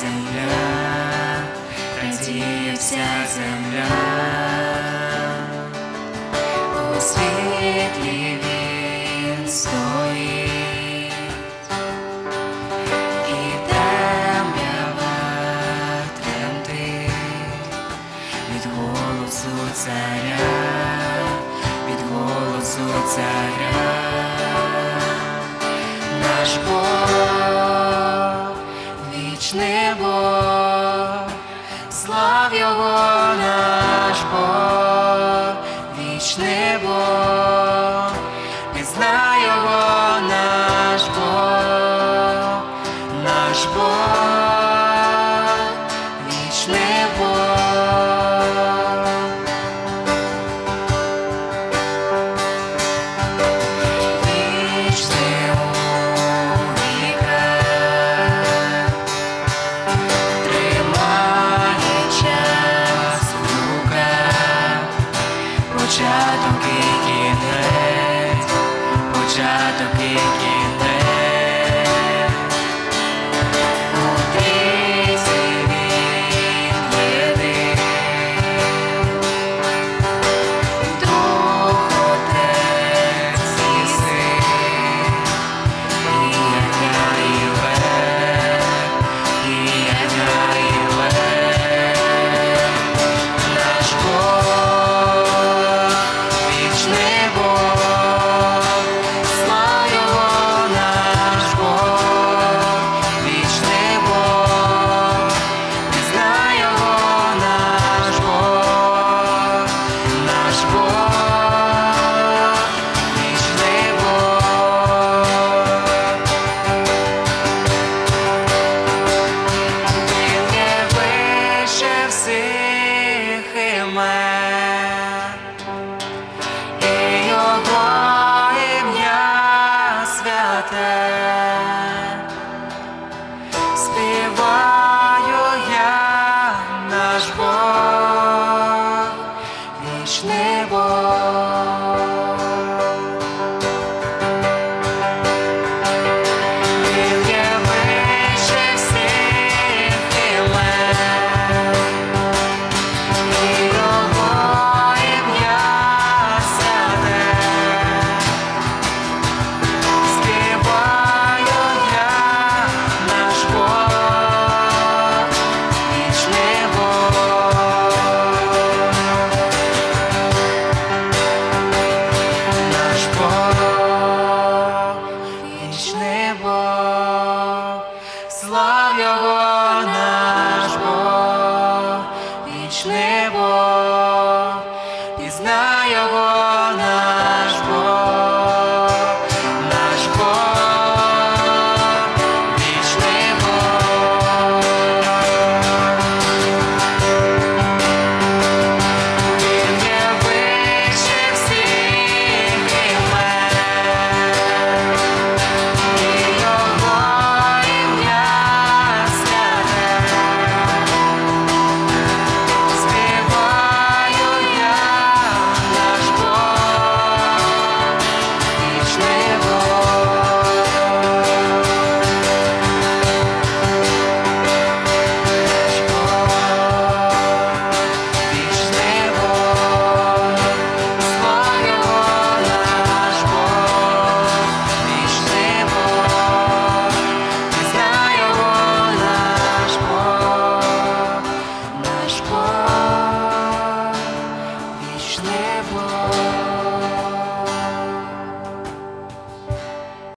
земля, радіє вся земля, у світлі він стоїть, і темрява тремтить. Від голосу царя, від голосу царя, наш Бог. небо, не знає наш Бог, наш Бог. Thank you. Nasz Pan.